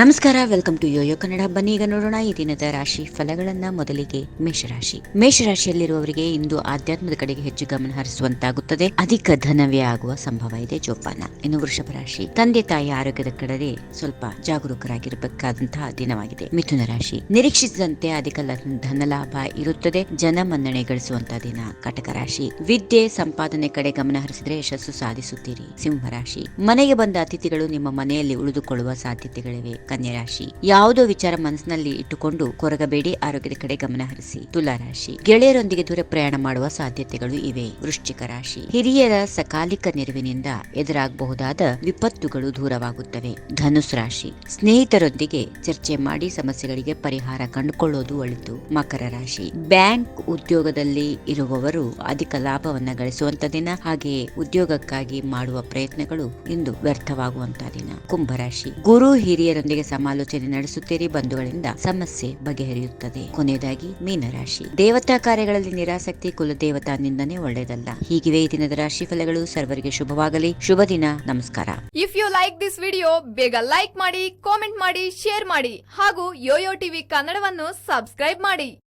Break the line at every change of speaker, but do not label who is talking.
ನಮಸ್ಕಾರ welcome to Yoyo Kannada ಬನ್ನಿ, ಈಗ ನೋಡೋಣ ಈ ದಿನದ ರಾಶಿ ಫಲಗಳನ್ನ ಮೊದಲಿಗೆ ಮೇಷರಾಶಿ. ಮೇಷರಾಶಿಯಲ್ಲಿರುವವರಿಗೆ ಇಂದು ಆಧ್ಯಾತ್ಮದ ಕಡೆಗೆ ಹೆಚ್ಚು ಗಮನ ಹರಿಸುವಂತಾಗುತ್ತದೆ. ಅಧಿಕ ಧನವೇ ಆಗುವ ಸಂಭವ ಇದೆ ಜೋಪಾನ. ಇನ್ನು ವೃಷಭ ರಾಶಿ, ತಂದೆ ತಾಯಿ ಆರೋಗ್ಯದ ಕಡೆ ಸ್ವಲ್ಪ ಜಾಗರೂಕರಾಗಿರಬೇಕಾದಂತಹ ದಿನವಾಗಿದೆ. ಮಿಥುನ ರಾಶಿ, ನಿರೀಕ್ಷಿಸಿದಂತೆ ಅಧಿಕ ಧನ ಲಾಭ ಇರುತ್ತದೆ. ಜನ ಮನ್ನಣೆ ಗಳಿಸುವಂತಹ ದಿನ ಕಟಕ ರಾಶಿ. ವಿದ್ಯೆ, ಸಂಪಾದನೆ ಕಡೆ ಗಮನ ಹರಿಸಿದ್ರೆ ಯಶಸ್ಸು ಸಾಧಿಸುತ್ತೀರಿ. ಸಿಂಹ ರಾಶಿ, ಮನೆಗೆ ಬಂದ ಅತಿಥಿಗಳು ನಿಮ್ಮ ಮನೆಯಲ್ಲಿ ಉಳಿದುಕೊಳ್ಳುವ ಸಾಧ್ಯತೆಗಳಿವೆ. ಕನ್ಯಾ ರಾಶಿ ಯಾವುದೋ ವಿಚಾರ ಮನಸ್ಸಿನಲ್ಲಿ ಇಟ್ಟುಕೊಂಡು ಕೊರಗಬೇಡಿ, ಆರೋಗ್ಯದ ಕಡೆ ಗಮನ ಹರಿಸಿ. ತುಲಾ ರಾಶಿ ಗೆಳೆಯರೊಂದಿಗೆ ದೂರ ಪ್ರಯಾಣ ಮಾಡುವ ಸಾಧ್ಯತೆಗಳು ಇವೆ. ವೃಶ್ಚಿಕ ರಾಶಿ. ಹಿರಿಯರ ಸಕಾಲಿಕ ನೆರವಿನಿಂದ ಎದುರಾಗಬಹುದಾದ ವಿಪತ್ತುಗಳು ದೂರವಾಗುತ್ತವೆ. ಧನುಸ್ ರಾಶಿ. ಸ್ನೇಹಿತರೊಂದಿಗೆ ಚರ್ಚೆ ಮಾಡಿ ಸಮಸ್ಯೆಗಳಿಗೆ ಪರಿಹಾರ ಕಂಡುಕೊಳ್ಳೋದು ಒಳಿತು. ಮಕರ ರಾಶಿ. ಬ್ಯಾಂಕ್ ಉದ್ಯೋಗದಲ್ಲಿ ಇರುವವರು ಅಧಿಕ ಲಾಭವನ್ನ ಗಳಿಸುವಂತ ದಿನ. ಹಾಗೆಯೇ ಉದ್ಯೋಗಕ್ಕಾಗಿ ಮಾಡುವ ಪ್ರಯತ್ನಗಳು ಇಂದು ವ್ಯರ್ಥವಾಗುವಂತಹ ದಿನ. ಕುಂಭರಾಶಿ ಗುರು ಹಿರಿಯರೊಂದಿಗೆ ಸಮಾಲೋಚನೆ ನಡೆಸುತ್ತೀರಿ, ಬಂಧುಗಳಿಂದ ಸಮಸ್ಯೆ ಬಗೆಹರಿಯುತ್ತದೆ. ಕೊನೆಯದಾಗಿ, ಮೀನರಾಶಿ. ದೇವತಾ ಕಾರ್ಯಗಳಲ್ಲಿ ನಿರಾಸಕ್ತಿ, ಕುಲದೇವತಾ ನಿಂದನೆ ಒಳ್ಳೆಯದಲ್ಲ. ಹೀಗಿವೆ ಈ ದಿನದ ರಾಶಿ ಫಲಗಳು ಸರ್ವರಿಗೆ ಶುಭವಾಗಲಿ. ಶುಭ ದಿನ. ನಮಸ್ಕಾರ.
If you like this video ಬೇಗ ಲೈಕ್ ಮಾಡಿ ಕಾಮೆಂಟ್ ಮಾಡಿ ಶೇರ್ ಮಾಡಿ ಹಾಗೂ ಯೋಯೋ ಟಿವಿ ಕನ್ನಡವನ್ನು ಸಬ್ಸ್ಕ್ರೈಬ್ ಮಾಡಿ.